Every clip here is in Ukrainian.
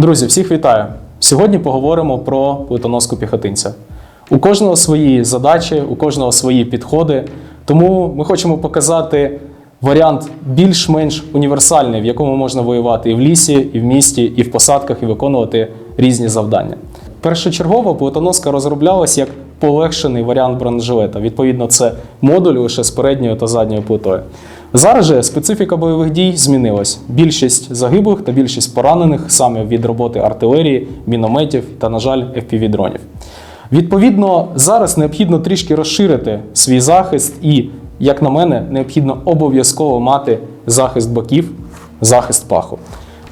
Друзі, всіх вітаю! Сьогодні поговоримо про плитоноску піхотинця. У кожного свої задачі, у кожного свої підходи. Тому ми хочемо показати варіант більш-менш універсальний, в якому можна воювати і в лісі, і в місті, і в посадках, і виконувати різні завдання. Першочергово плитоноска розроблялась як полегшений варіант бронежилета. Відповідно, це модуль лише з передньою та задньою плитою. Зараз же специфіка бойових дій змінилась. Більшість загиблих та більшість поранених саме від роботи артилерії, мінометів та, на жаль, FPV-дронів. Відповідно, зараз необхідно трішки розширити свій захист, і, як на мене, необхідно обов'язково мати захист боків, захист паху.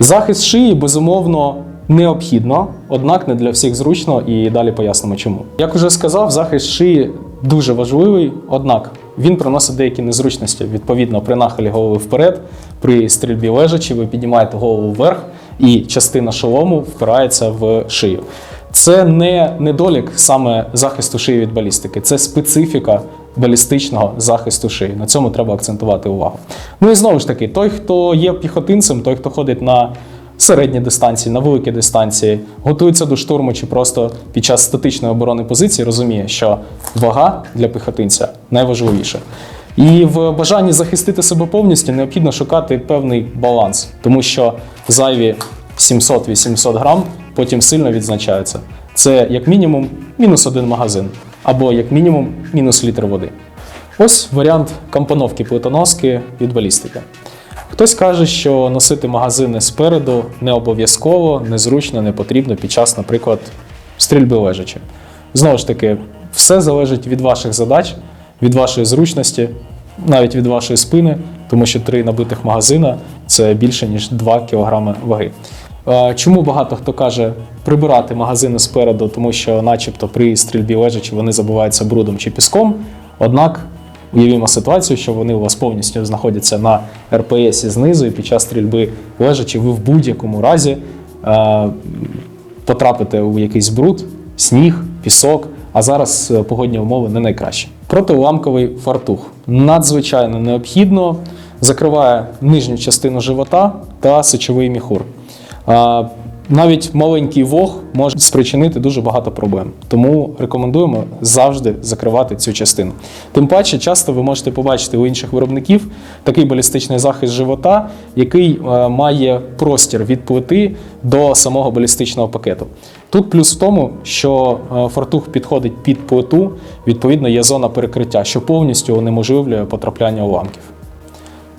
Захист шиї, безумовно, необхідно, однак не для всіх зручно, і далі пояснимо чому. Як уже сказав, захист шиї дуже важливий, однак він приносить деякі незручності. Відповідно, при нахилі голови вперед, при стрільбі лежачи, ви піднімаєте голову вверх, і частина шолому впирається в шию. Це не недолік саме захисту шиї від балістики, це специфіка балістичного захисту шиї. На цьому треба акцентувати увагу. Ну і знову ж таки, той, хто є піхотинцем, той, хто ходить на середні дистанції, на великі дистанції, готується до штурму чи просто під час статичної оборони позиції, розуміє, що вага для піхотинця найважливіша. І в бажанні захистити себе повністю необхідно шукати певний баланс, тому що зайві 700-800 грам потім сильно відзначаються. Це як мінімум мінус один магазин, або як мінімум мінус літр води. Ось варіант компоновки плитоноски від балістики. Хтось каже, що носити магазини спереду не обов'язково, незручно, не потрібно під час, наприклад, стрільби лежачи. Знову ж таки, все залежить від ваших задач, від вашої зручності, навіть від вашої спини, тому що три набитих магазина це більше ніж 2 кг ваги. Е, Чому багато хто каже прибирати магазини спереду, тому що, начебто, при стрільбі лежачи вони забиваються брудом чи піском. Однак уявімо ситуацію, що вони у вас повністю знаходяться на РПС знизу, і під час стрільби лежачи, ви в будь-якому разі е, потрапите у якийсь бруд, сніг, пісок. А зараз е, погодні умови не найкращі. Протиуламковий фартух надзвичайно необхідно, закриває нижню частину живота та сечовий міхур. Навіть маленький вог може спричинити дуже багато проблем. Тому рекомендуємо завжди закривати цю частину. Тим паче, часто ви можете побачити у інших виробників такий балістичний захист живота, який е, має простір від плити до самого балістичного пакету. Тут плюс в тому, що е, фартух підходить під плиту, відповідно, є зона перекриття, що повністю унеможливлює потрапляння уламків.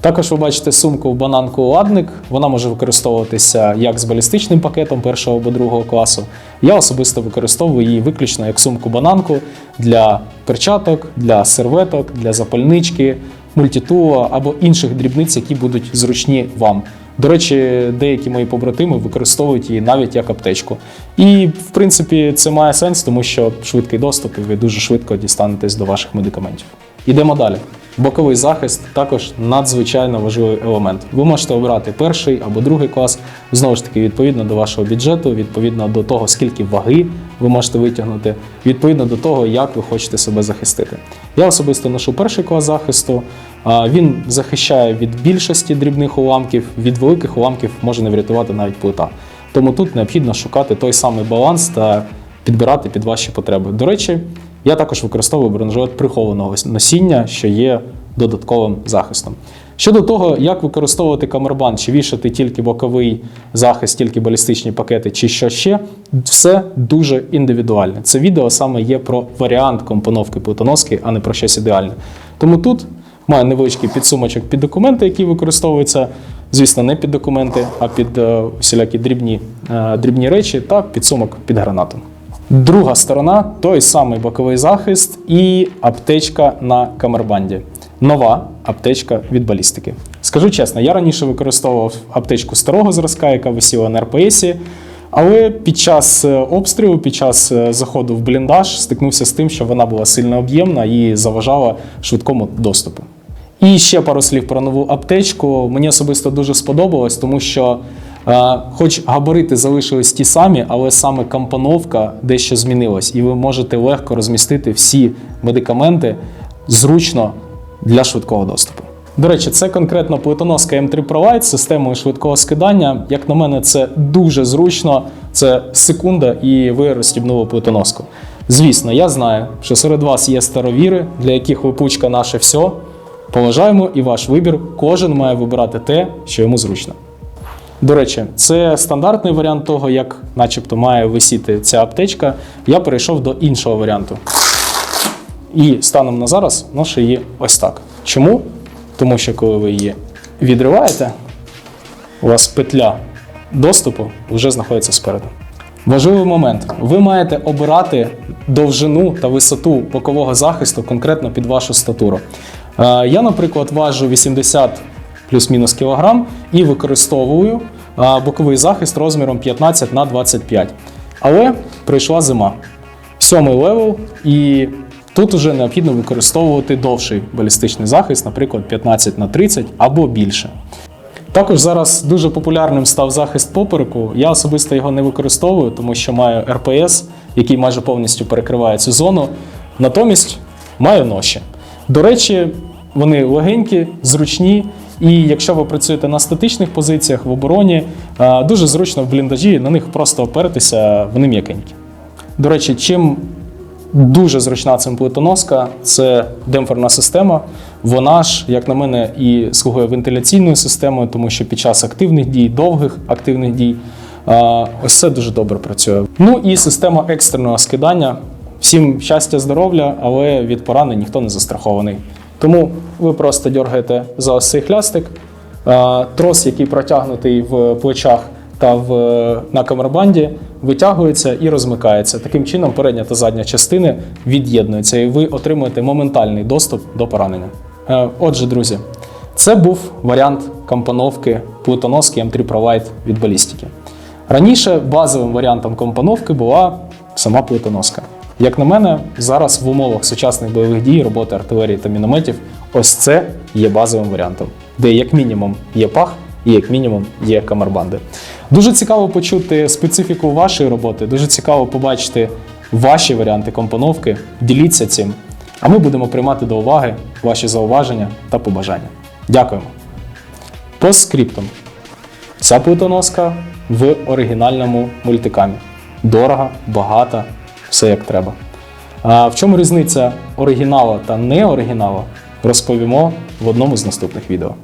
Також ви бачите сумку в бананку ладник. Вона може використовуватися як з балістичним пакетом першого або другого класу. Я особисто використовую її виключно як сумку бананку для перчаток, для серветок, для запальнички, мультитула або інших дрібниць, які будуть зручні вам. До речі, деякі мої побратими використовують її навіть як аптечку. І, в принципі, це має сенс, тому що швидкий доступ, і ви дуже швидко дістанетесь до ваших медикаментів. Ідемо далі. Боковий захист також надзвичайно важливий елемент. Ви можете обрати перший або другий клас, знову ж таки, відповідно до вашого бюджету, відповідно до того, скільки ваги ви можете витягнути, відповідно до того, як ви хочете себе захистити. Я особисто ношу перший клас захисту. Він захищає від більшості дрібних уламків, від великих уламків може не врятувати навіть плита. Тому тут необхідно шукати той самий баланс та підбирати під ваші потреби. До речі, я також використовую бронежилет прихованого носіння, що є додатковим захистом. Щодо того, як використовувати камербан, чи вішати тільки боковий захист, тільки балістичні пакети, чи що ще, все дуже індивідуальне. Це відео саме є про варіант компоновки плитоноски, а не про щось ідеальне. Тому тут маю невеличкий підсумочок під документи, які використовуються, звісно, не під документи, а під е, всілякі дрібні, е, дрібні речі та підсумок під гранату. Друга сторона той самий боковий захист і аптечка на камербанді. Нова аптечка від балістики. Скажу чесно, я раніше використовував аптечку старого зразка, яка висіла на РПСі, але під час е, обстрілу, під час е, заходу в бліндаж, стикнувся з тим, що вона була сильно об'ємна і заважала швидкому доступу. І ще пару слів про нову аптечку. Мені особисто дуже сподобалось, тому що, хоч габарити залишились ті самі, але саме компоновка дещо змінилась, і ви можете легко розмістити всі медикаменти зручно для швидкого доступу. До речі, це конкретно плитоноска M3 Provide з системою швидкого скидання. Як на мене, це дуже зручно. Це секунда, і ви розстібнули плитоноску. Звісно, я знаю, що серед вас є старовіри, для яких випучка наше все. Поважаємо і ваш вибір. Кожен має вибирати те, що йому зручно. До речі, це стандартний варіант того, як начебто має висіти ця аптечка. Я перейшов до іншого варіанту. І станом на зараз ношу її ось так. Чому? Тому що коли ви її відриваєте, у вас петля доступу вже знаходиться спереду. Важливий момент: ви маєте обирати довжину та висоту бокового захисту конкретно під вашу статуру. Е, Я, наприклад, важу 80 плюс-мінус кілограм і використовую боковий захист розміром 15 на 25. Але прийшла зима. Сьомий левел, і тут вже необхідно використовувати довший балістичний захист, наприклад, 15 на 30 або більше. Також зараз дуже популярним став захист попереку. Я особисто його не використовую, тому що маю РПС, який майже повністю перекриває цю зону. Натомість маю ноші. До речі, вони легенькі, зручні, і якщо ви працюєте на статичних позиціях в обороні, е, дуже зручно в бліндажі на них просто опертися, вони м'якенькі. До речі, чим дуже зручна цимплитоноска це демпферна система. Вона ж, як на мене, і слугує вентиляційною системою, тому що під час активних дій, довгих активних дій, а, ось це дуже добре працює. Ну і система екстреного скидання. Всім щастя, здоров'я, але від поранень ніхто не застрахований. Тому ви просто дергаєте за ось цей хлястик, трос, який протягнутий в плечах та в, на камербанді, витягується і розмикається. Таким чином, передня та задня частини від'єднуються, і ви отримуєте моментальний доступ до поранення. Отже, друзі, це був варіант компоновки плитоноски M3 Provide від балістики. Раніше базовим варіантом компоновки була сама плитоноска. Як на мене, зараз в умовах сучасних бойових дій, роботи артилерії та мінометів, ось це є базовим варіантом, де як мінімум є пах і як мінімум є камербанди. Дуже цікаво почути специфіку вашої роботи, дуже цікаво побачити ваші варіанти компоновки. Діліться цим, а ми будемо приймати до уваги ваші зауваження та побажання. Дякуємо. По скриптам. Ця плитоноска в оригінальному мультикамі. Дорога, багата, все як треба. А в чому різниця оригінала та неоригінала, розповімо в одному з наступних відео.